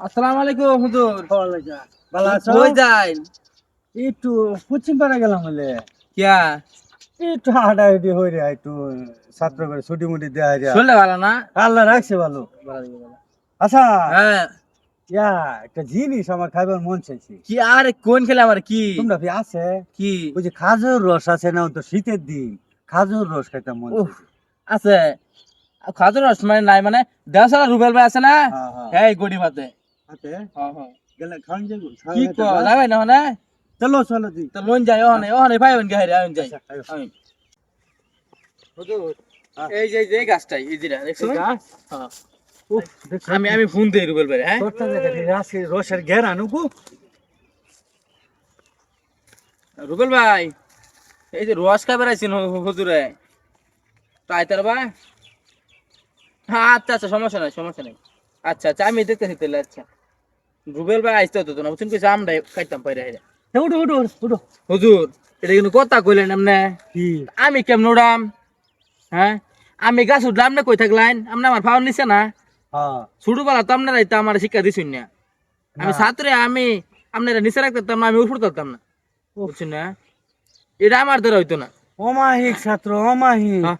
আসসালামু আলাইকুম হুজুর। ভালো আছো? কই যাই। একটু পশ্চিম পাড়া গেলাম বলে। কিয়া? একটু রে একটু ছাত্র করে ছুটি মুটি দেওয়া যায়। ভালো না? আল্লাহ রাখছে ভালো। আচ্ছা। হ্যাঁ। ইয়া একটা জিনিস আমার খাইবার মন চাইছে। কি আর কোন খেলে আমার কি? তোমরা কি আছে? কি? ওই যে খাজুর রস আছে না তো শীতের দিন। খাজুর রস খাইতে মন। আছে। খাজুর রস মানে নাই মানে দেওসালা রুবেল ভাই আছে না? হ্যাঁ, হ্যাঁ। এই গড়ি ভাতে। আছে? হ্যাঁ হ্যাঁ গেলে খাওয়ান যাব? কি কো যাবে না চলো চলো দি তো লোন যাই ওখানে ওখানে ভাই বোন গাইরে আইন যাই আয়ো। আইন। হুজুর। এই যে যে গাছটাই এই যেটা দেখছ গাছ? হ্যাঁ। আমি আমি ফোন দিই রুবেল ভাই হ্যাঁ রসের ঘের আনুকু রুবেল ভাই এই যে রস খাবার আইছেন হুজুরে তাই তার ভাই হ্যাঁ আচ্ছা আচ্ছা সমস্যা নাই সমস্যা নাই আচ্ছা আচ্ছা আমি দেখতেছি তাহলে আচ্ছা রুবেল ভাই হতো না বুঝছেন কিছু আমরা খাইতাম পাই রে উঠো উঠো উঠো হুজুর এটা কিন্তু কথা কইলেন আপনি আমি কেমন উড়াম? হ্যাঁ? আমি গাছ উঠলাম না কই থাকলেন আপনি আমার ফাউন নিছে না। হ্যাঁ। ছোটবেলা তো আপনারাই তো আমার শিক্ষা দিছুন না। আমি। ছাত্রে আমি আপনারা নিচে রাখতাম না আমি উপর থাকতাম না। বুঝছেন না? এটা আমার দ্বারা হইতো না। অমাহিক ছাত্র অমাহিক। হ্যাঁ,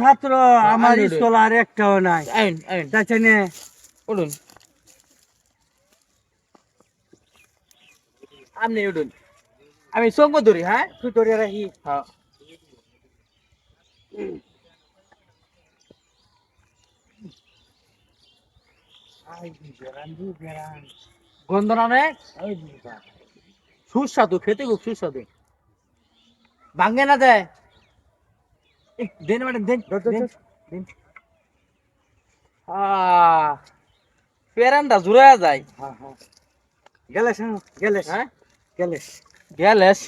ছাত্র আমার আমি স্কুল আর একটাও নাই। আইন আইন। যাচ্ছে উঠুন আপনি উঠুন আমি সঙ্গ ধরি হ্যাঁ তুই তোরে রাখি হ্যাঁ গন্ধ নামে সুস্বাদু খেতে খুব সুস্বাদু। ভাঙ্গে না দেয় দেন ম্যাডাম দেন ধর, ধর, দেন, ধর। দেন। পেরানটা জুড়ে যায়। হ্যাঁ হ্যাঁ। গেলেস হ্যাঁ? গেলেস গেলেস গেলেস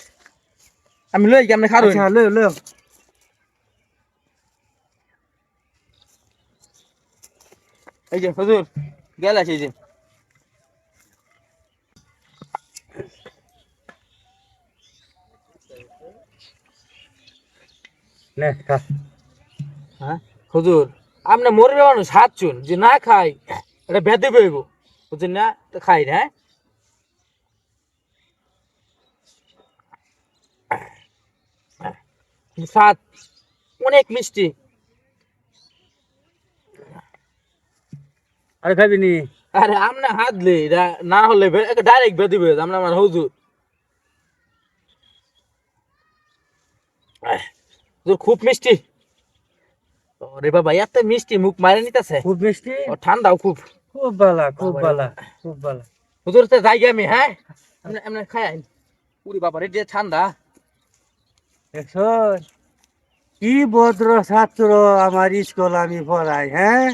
আমি লই কেমনে খারুন। আচ্ছা লও লও এই যে হুজুর গেলেস এই যে। নে খা। হ্যাঁ? হুজুর আপনি মরবে মানুষ হাত চুন যে না খাই এটা বেঁধে পেইব বুঝছেন না তো খাই না হ্যাঁ? স্বাদ অনেক মিষ্টি। আরে খাবি নি? আরে আমনে হাত লে না হলে ডাইরেক্ট বেঁধে পেয়ে আমরা আমার হুজুর। খুব মিষ্টি। ওরে বাবা এত মিষ্টি মুখ মারে নিতেছে। খুব মিষ্টি? ও ঠান্ডাও খুব। খুব ভালো খুব ভালো খুব ভালো হুজুর যাই আমি হ্যাঁ? এমনি খাই উরি বাবা রে যে ঠান্ডা। কি ভদ্র ছাত্র আমার স্কুল আমি পড়াই হ্যাঁ?